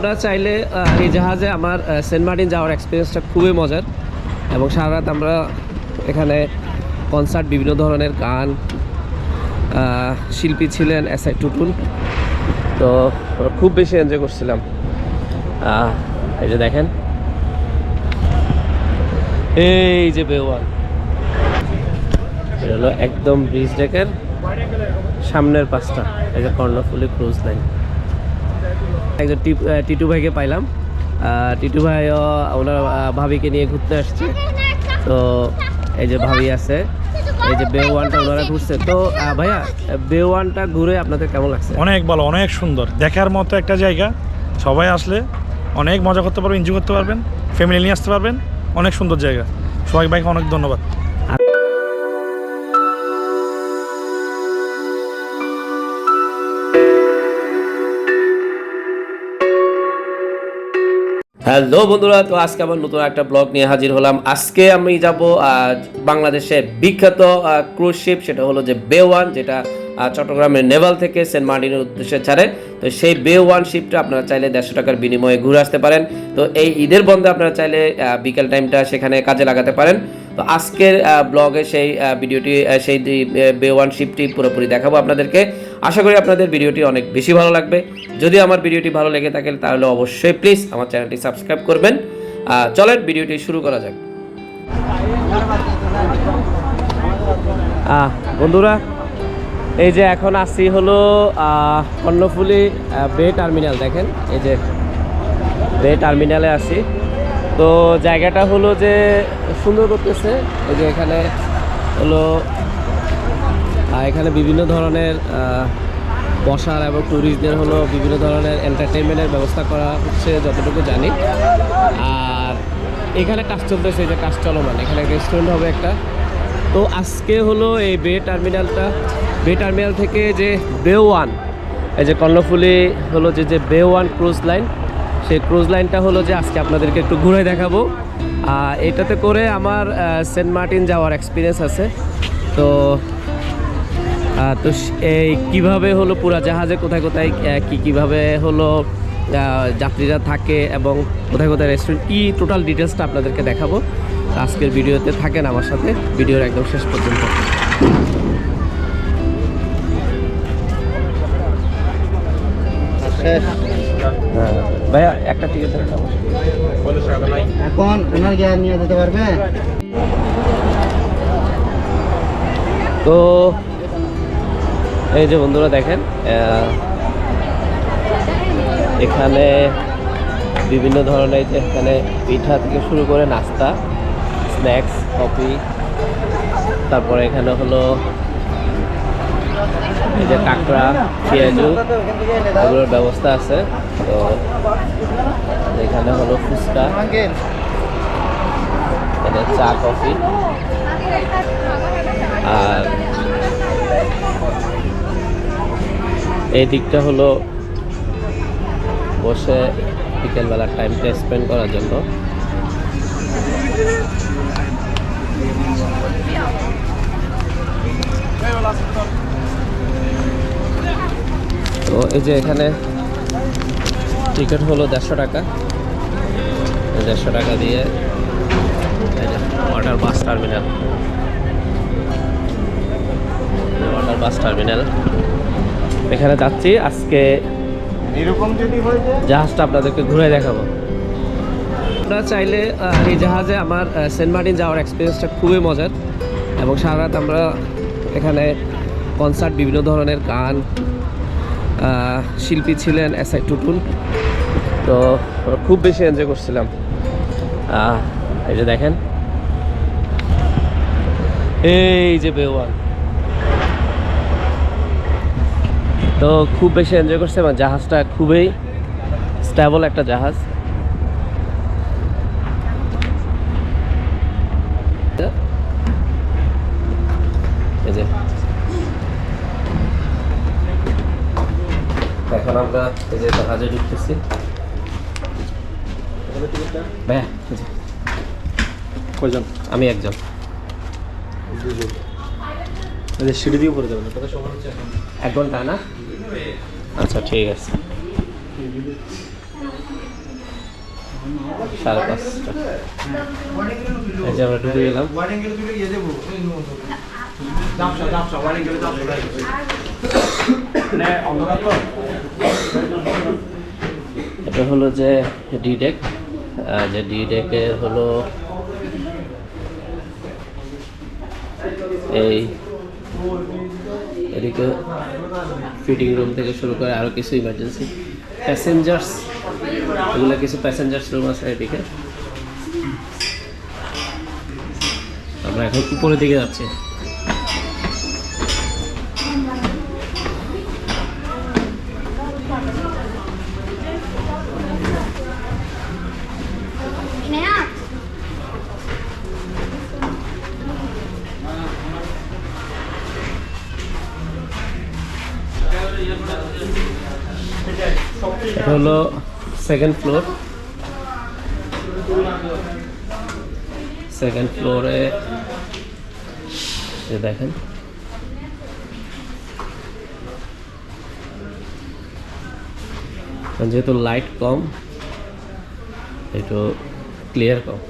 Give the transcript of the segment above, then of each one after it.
আপনারা চাইলে এই জাহাজে আমার সেন্ট মার্টিন যাওয়ার এক্সপিরিয়েন্সটা খুবই মজার এবং সারা রাত আমরা এখানে কনসার্ট বিভিন্ন ধরনের গান শিল্পী ছিলেন এস আই টুটুল। তো খুব বেশি এনজয় করছিলাম। এই যে দেখেন। এই যে বেওয়ান এটা হলো একদম ব্রিজ ডেকের সামনের পাঁচটা এই যে কর্ণফুলি ক্রুজ লাইন একজন টিটু ভাইকে পাইলাম। টিটু ভাইও ওনার ভাবিকে নিয়ে ঘুরতে আসছে। তো এই যে ভাবি আছে, এই যে বে ওয়ানটা ওনারা ঘুরছে। তো ভাইয়া বে ওয়ানটা ঘুরে আপনাদের কেমন লাগছে? অনেক ভালো, অনেক সুন্দর। দেখার মতো একটা জায়গা। সবাই আসলে অনেক মজা করতে পারবেন এনজয় করতে পারবেন ফ্যামিলি নিয়ে আসতে পারবেন। অনেক সুন্দর জায়গা। সবাই ভাইকে অনেক ধন্যবাদ। হ্যালো বন্ধুরা, তো আজকে আমার নতুন একটা ব্লগ নিয়ে হাজির হলাম। আজকে আমি যাব বাংলাদেশের বিখ্যাত ক্রুজ শিপ সেটা হলো যে বে ওয়ান যেটা চট্টগ্রামের নেভাল থেকে সেন্ট মার্টিনের উদ্দেশ্যে ছাড়ে। তো সেই বে ওয়ান শিপটা আপনারা চাইলে দেড়শো টাকার বিনিময়ে ঘুরে আসতে পারেন। তো এই ঈদের বন্ধে আপনারা চাইলে বিকেল টাইমটা সেখানে কাজে লাগাতে পারেন। তো আজকের ব্লগে সেই ভিডিওটি সেই বে ওয়ান শিপটি পুরোপুরি দেখাবো আপনাদেরকে। আশা করি আপনাদের ভিডিওটি অনেক বেশি ভালো লাগবে। যদি আমার ভিডিওটি ভালো লেগে থাকে, তাহলে অবশ্যই প্লিজ আমার চ্যানেলটি সাবস্ক্রাইব করবেন। চলেন ভিডিওটি শুরু করা যাক। বন্ধুরা, এই যে এখন আসছি হলো কর্ণফুলি বে টার্মিনাল, দেখেন, এই যে বে টার্মিনালে আছি তো জায়গাটা হলো যে সুন্দর করতেছে, এই যে এখানে হলো এখানে বিভিন্ন ধরনের বসার এবং ট্যুরিস্টদের হলো বিভিন্ন ধরনের এন্টারটেনমেন্টের ব্যবস্থা করা হচ্ছে, যতটুকু জানি। আর এখানে কাজ চলতেছে যে কাজ চলমান। এখানে রেস্টুরেন্ট হবে একটা। তো আজকে হলো এই বে টার্মিনালটা বে টার্মিনাল থেকে যে বে ওয়ান, এই যে কর্ণফুলি হলো যে যে বে ওয়ান ক্রুজ লাইন, সেই ক্রুজ লাইনটা হলো যে আজকে আপনাদেরকে একটু ঘুরে দেখাবো। আর এটাতে করে আমার সেন্ট মার্টিন যাওয়ার এক্সপিরিয়েন্স আছে। তো তো এই কীভাবে হলো পুরা জাহাজে? কোথায় কোথায় কি কীভাবে হলো যাত্রীরা থাকে এবং কোথায় কোথায় রেস্টুরেন্ট কী টোটাল ডিটেলসটা আপনাদেরকে দেখাবো। আজকের ভিডিওতে থাকেন আমার সাথে ভিডিওর একদম শেষ পর্যন্ত। ভাইয়া একটা টিকিট দেখাবো এখন ওনার গিয়ে নিয়ে যেতে পারবে? তো এই যে বন্ধুরা দেখেন এখানে বিভিন্ন ধরনের যে এখানে পিঠা থেকে শুরু করে নাস্তা, স্ন্যাক্স, কফি, তারপরে এখানে হলো এই যে কাঁকড়া, পেঁয়াজু, এগুলোর ব্যবস্থা আছে। তো এখানে হলো ফুচকা, এখানে চা, কফি, আর এই দিকটা হলো বসে বিকেলবেলার টাইমটা স্পেন্ড করার জন্য। তো এই যে এখানে টিকিট হলো দেড়শো টাকা। দেড়শো টাকা দিয়ে water bus terminal water bus terminal এখানে যাচ্ছি আজকে এরকম যদি হয়ে জাহাজটা আপনাদেরকে ঘুরে দেখাবো। আপনারা চাইলে এই জাহাজে আমার সেন্ট মার্টিন যাওয়ার এক্সপিরিয়েন্সটা খুবই মজার এবং সারা রাত আমরা এখানে কনসার্ট বিভিন্ন ধরনের গান শিল্পী ছিলেন এস আই টুটুল। তো আমরা খুব বেশি এনজয় করছিলাম। এই যে দেখেন। এই যে বেওয়ান তো খুব বেশি এনজয় করছে এবং জাহাজটা খুবই স্ট্যাবল একটা জাহাজ। এখন আমরা এই যে জাহাজে ঢুকতেছি। ভাইয়া কয়জন? আমি একজন। সিঁড়ি দিয়ে পড়ে যাবেন এক ঘণ্টা না? আচ্ছা ঠিক আছে। সাড়ে পাঁচটা। আমরা এটা হলো যে ডি ডেক যে ডি ডেকের হলো এই এদিকে ফিটিং রুম থেকে শুরু করে আরও কিছু ইমার্জেন্সি প্যাসেঞ্জার্স এগুলো কিছু প্যাসেঞ্জার্স রুম আছে এদিকে। আমরা এখন উপরের দিকে যাচ্ছি। এটা হলো সেকেন্ড ফ্লোর সেকেন্ড ফ্লোরে দেখেন। যেহেতু লাইট কম, একটু ক্লিয়ার কম।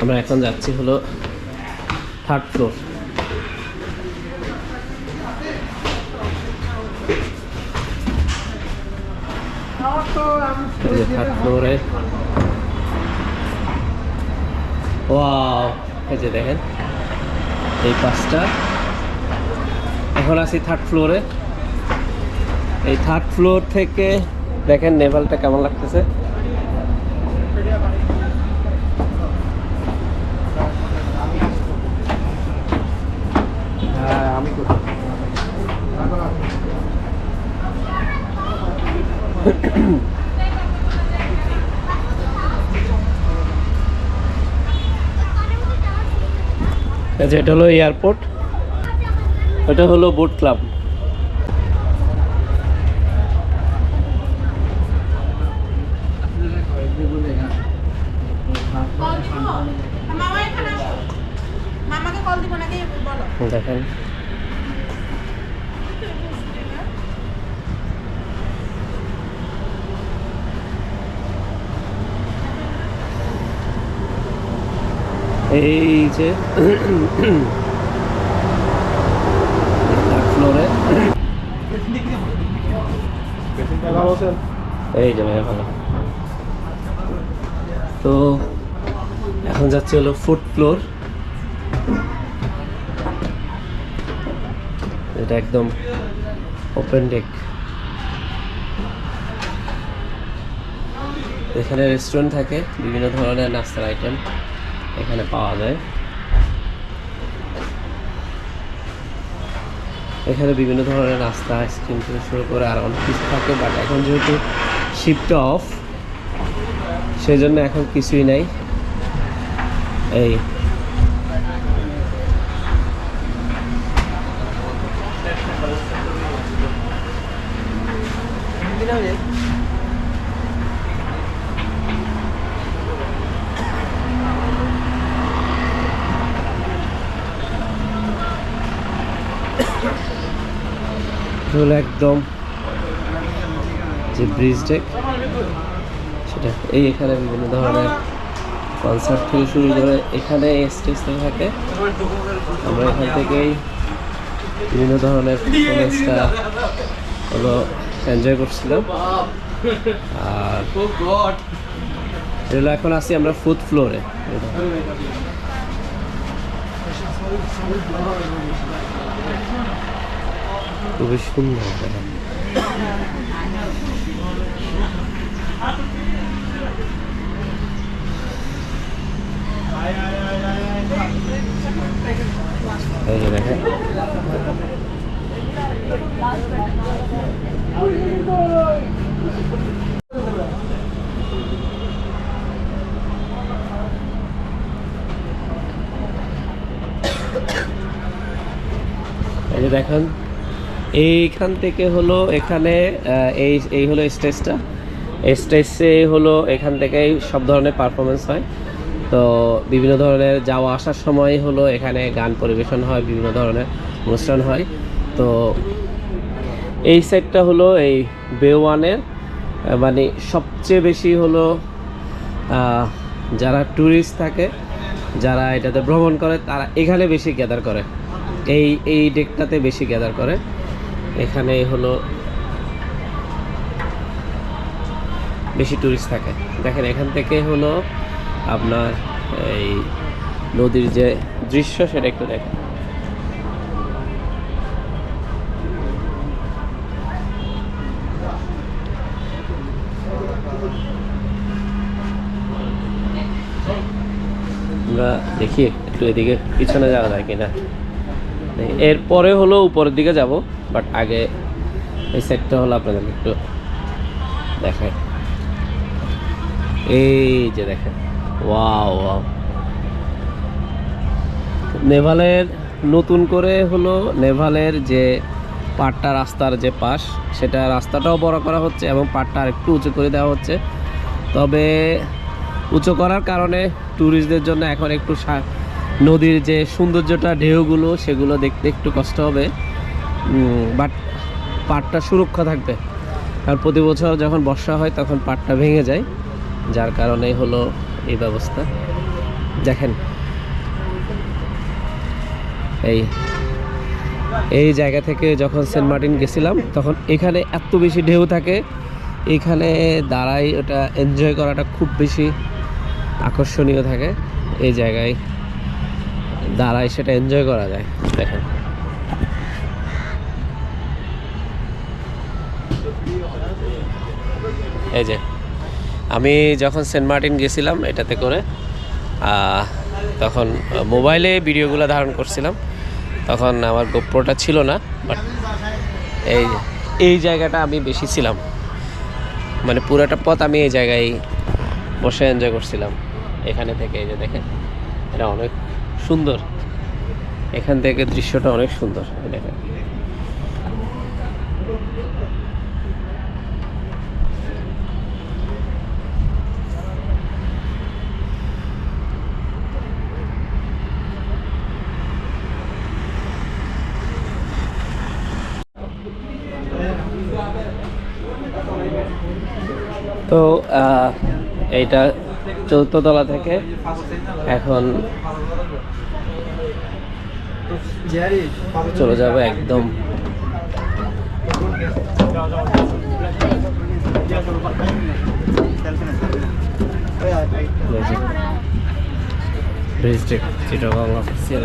আমরা এখন যাচ্ছি হলো থার্ড ফ্লোর এই যে থার্ড ফ্লোরে ওয়াও এই যে দেখেন এই পাঁচটা এখন আছি থার্ড ফ্লোরে এই থার্ড ফ্লোর থেকে দেখেন নেভালটা কেমন লাগতেছে যে এটা হলো এয়ারপোর্ট এটা হলো বোট ক্লাব। দেখেন। এই যে ফ্লোরে এই যে ভাইয়া, ভালো। তো এখন যাচ্ছে হলো ফুড ফ্লোর এটা একদম ওপেন ডেক এখানে রেস্টুরেন্ট থাকে, বিভিন্ন ধরনের নাস্তার আইটেম এখানে পাওয়া যায় এখানে বিভিন্ন ধরনের নাস্তা আইসক্রিম থেকে শুরু করে আর অনেক কিছু থাকে বাট এখন যেহেতু শিপটা অফ সেই জন্য এখন কিছুই নাই। এই হলো একদম যে ব্রিজ ডেক সেটা এই এখানে বিভিন্ন ধরনের কনসার্ট থেকে শুরু করে এখানে স্টেজটা থাকে আমরা এখান থেকেই বিভিন্ন ধরনের পারফরমেন্সটা হলো এনজয় করছিলাম। আর এখন আছি আমরা ফুড ফ্লোরে খুবই সুন্দর দেখেন। এই এইখান থেকে হলো এখানে এই এই হলো স্টেজটা। স্টেজে হলো এখান থেকেই সব ধরনের পারফরমেন্স হয়। তো বিভিন্ন ধরনের যাওয়া আসার সময় হলো এখানে গান পরিবেশন হয়, বিভিন্ন ধরনের অনুষ্ঠান হয়। তো এই সাইডটা হলো এই বে ওয়ানের মানে সবচেয়ে বেশি হলো যারা ট্যুরিস্ট থাকে, যারা এটাতে ভ্রমণ করে, তারা এখানে বেশি গ্যাদার করে। এই এই ডেকটাতে বেশি গ্যাদার করে। এখানে হলো বেশি ট্যুরিস্ট থাকে। দেখেন, এখান থেকে হলো আপনার এই নদীর যে দৃশ্য সেটা একটু দেখেন। আমরা দেখি একটু এদিকে পিছনে যাওয়া যায় কিনা। এরপরে হলো উপরের দিকে যাব। বাট আগে এই সাইডটা হলো আপনাদের একটু দেখেন এই যে দেখেন, ওয়াও ওয়াও। নেভালের নতুন করে হলো নেভালের যে পাটটা রাস্তার যে পাশ, সেটা রাস্তাটাও বড় করা হচ্ছে এবং পাটটা আরেকটু উঁচু করে দেওয়া হচ্ছে। তবে উঁচু করার কারণে ট্যুরিস্টদের জন্য এখন একটু নদীর যে সৌন্দর্যটা, ঢেউগুলো, সেগুলো দেখতে একটু কষ্ট হবে। বাট পাটটা সুরক্ষা থাকবে। আর প্রতি বছর যখন বর্ষা হয়, তখন পাটটা ভেঙে যায়। যার কারণে হলো এই ব্যবস্থা। দেখেন। এই এই জায়গা থেকে যখন সেন্ট মার্টিন গেছিলাম, তখন এখানে এত বেশি ঢেউ থাকে। এখানে দাঁড়াই ওটা এনজয় করাটা খুব বেশি আকর্ষণীয় থাকে। এই জায়গায় দাঁড়াই সেটা এনজয় করা যায়। দেখেন। এই যে, আমি যখন সেন্ট মার্টিন গেছিলাম এটাতে করে তখন মোবাইলে ভিডিওগুলো ধারণ করছিলাম। তখন আমার গোপ্রোটা ছিল না বাট এই এই জায়গাটা আমি বেশি ছিলাম। মানে পুরোটা পথ আমি এই জায়গায় বসে এনজয় করছিলাম। এখানে থেকে এই যে দেখেন, এটা অনেক সুন্দর। এখান থেকে দৃশ্যটা অনেক সুন্দর দেখেন। তো এইটা চৌদ্দ তলা থেকে এখন চলে যাবে একদম। চিটাগং অফিসিয়াল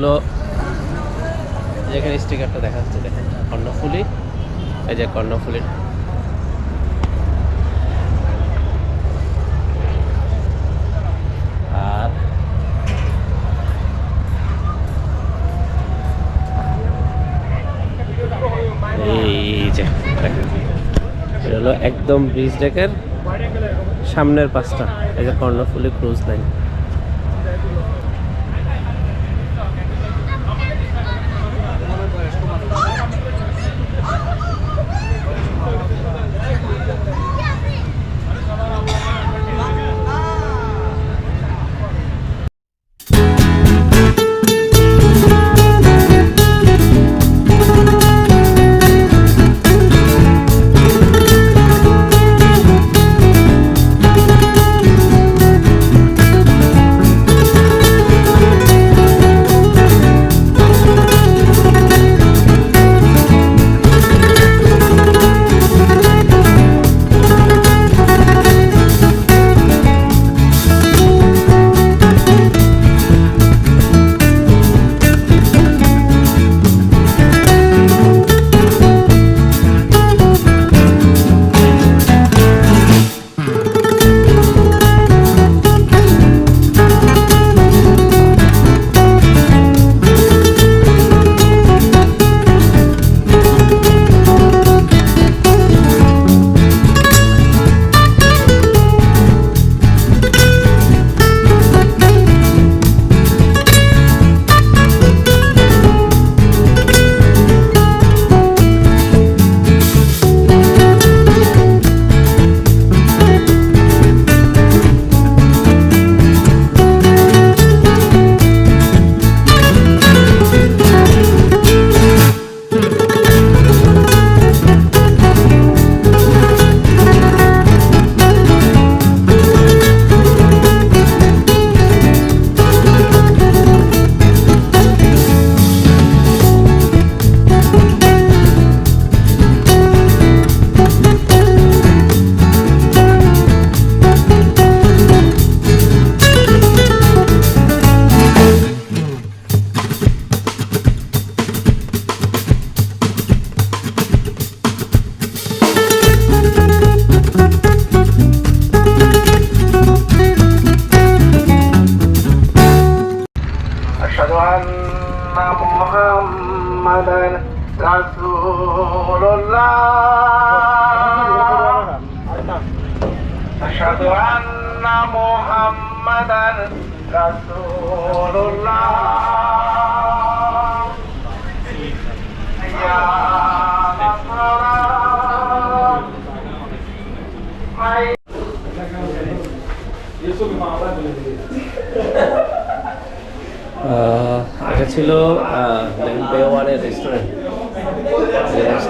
হলো যেখানে স্টিকারটা দেখা যাচ্ছে দেখেন, কর্ণফুলি। এই যে কর্ণফুলির আর এই যে এটা হলো একদম ব্রিজ ডেকের সামনের পাঁচটা। এই যে কর্ণফুলি ক্রুজ লাইন।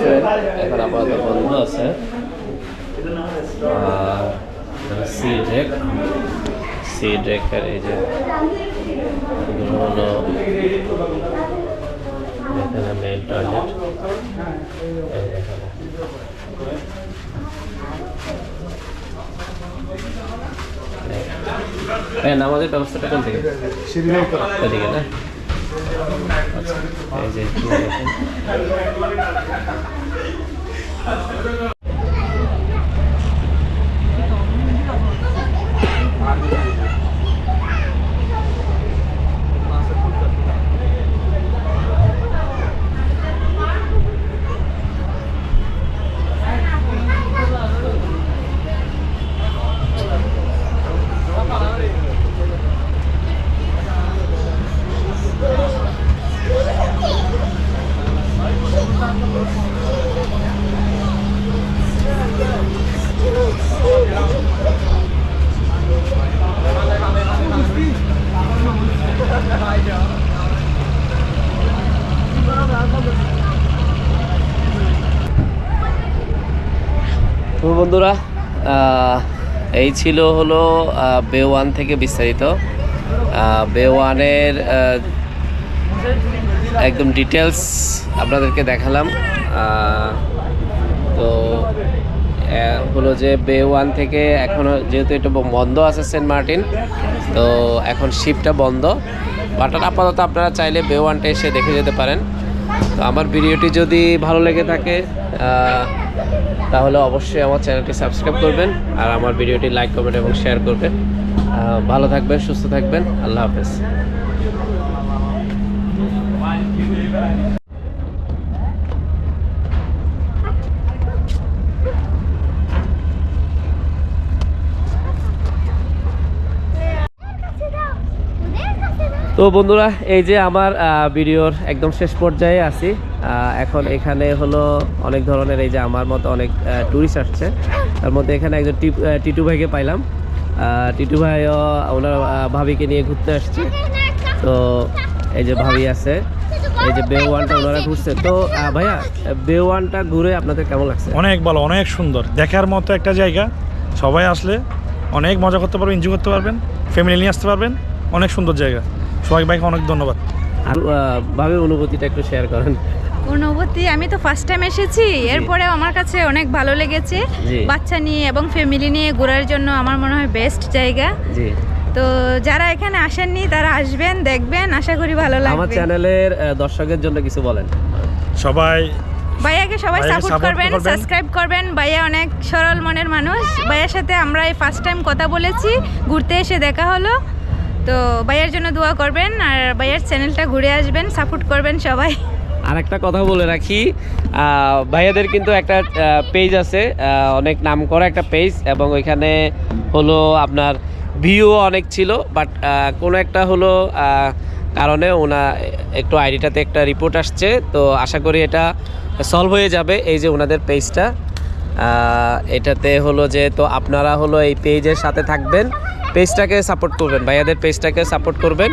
রেস্টুরেন্ট এখন আপাতত বন্ধ আছে সি ডেক সি ডেকের এই যে এগুলো হলো এখানে মেল টয়লেট হ্যাঁ নামাজের ব্যবস্থাটা কোন থেকে ওদিকে না আচ্ছা, এই বন্ধুরা এই ছিল হলো বে ওয়ান থেকে বিস্তারিত। বে ওয়ানের একদম ডিটেলস আপনাদেরকে দেখালাম। তো হলো যে বে ওয়ান থেকে এখনও যেহেতু এটা বন্ধ আছে সেন্ট মার্টিন তো এখন শিপটা বন্ধ। বাট আপাতত আপনারা চাইলে বে ওয়ানটা এসে দেখে যেতে পারেন। তো আমার ভিডিওটি যদি ভালো লেগে থাকে তাহলে অবশ্যই আমার চ্যানেলটি সাবস্ক্রাইব করবেন আর আমার ভিডিওটি লাইক করবেন এবং শেয়ার করবেন। ভালো থাকবেন, সুস্থ থাকবেন। আল্লাহ হাফেজ। তো বন্ধুরা, এই যে আমার ভিডিওর একদম শেষ পর্যায়ে আছি। এখন এখানে হলো অনেক ধরনের এই যে আমার মতো অনেক ট্যুরিস্ট আসছে। তার মধ্যে এখানে একজন টিটু ভাইকে পাইলাম। টিটু ভাইও ওনার ভাবিকে নিয়ে ঘুরতে আসছে। তো এই যে ভাবি আছে, এই যে বে ওয়ানটা ওনারা ঘুরছে। তো ভাইয়া বে ওয়ানটা ঘুরে আপনাদের কেমন লাগছে? অনেক ভালো, অনেক সুন্দর। দেখার মতো একটা জায়গা। সবাই আসলে অনেক মজা করতে পারবেন এনজয় করতে পারবেন ফ্যামিলি নিয়ে আসতে পারবেন। অনেক সুন্দর জায়গা। সবাই ভাইকে অনেক ধন্যবাদ। আর আহ, অনুভূতিটা একটু শেয়ার করেন। অনুভূতি আমি তো ফার্স্ট টাইম এসেছি এরপরেও আমার কাছে অনেক ভালো লেগেছে। বাচ্চা নিয়ে এবং ফ্যামিলি নিয়ে ঘোরার জন্য আমার মনে হয় বেস্ট জায়গা। তো যারা এখানে আসেননি তারা আসবেন দেখবেন আশা করি ভালো আমার চ্যানেলের আহ, দর্শকের জন্য কিছু বলেন। সবাই ভাইয়াকে সবাই সাপোর্ট করবেন করবেন। সাবস্ক্রাইব করবেন। ভাইয়া অনেক সরল মনের মানুষ। ভাইয়ার সাথে আমরা এই ফার্স্ট টাইম কথা বলেছি। ঘুরতে এসে দেখা হলো। তো ভাইয়ার জন্য দোয়া করবেন আর ভাইয়ার চ্যানেলটা ঘুরে আসবেন সাপোর্ট করবেন সবাই। আর একটা কথা বলে রাখি ভাইয়াদের কিন্তু একটা পেজ আছে অনেক নাম করা একটা পেজ এবং ওইখানে হলো আপনার ভিউ অনেক ছিল বাট কোনো একটা হলো কারণে ওনা একটু আইডিটাতে একটা রিপোর্ট আসছে, তো আশা করি এটা সলভ হয়ে যাবে এই যে ওনাদের পেজটা এটাতে হলো যে, তো আপনারা হলো এই পেজের সাথে থাকবেন পেজটাকে সাপোর্ট করবেন ভাইয়াদের পেজটাকে সাপোর্ট করবেন।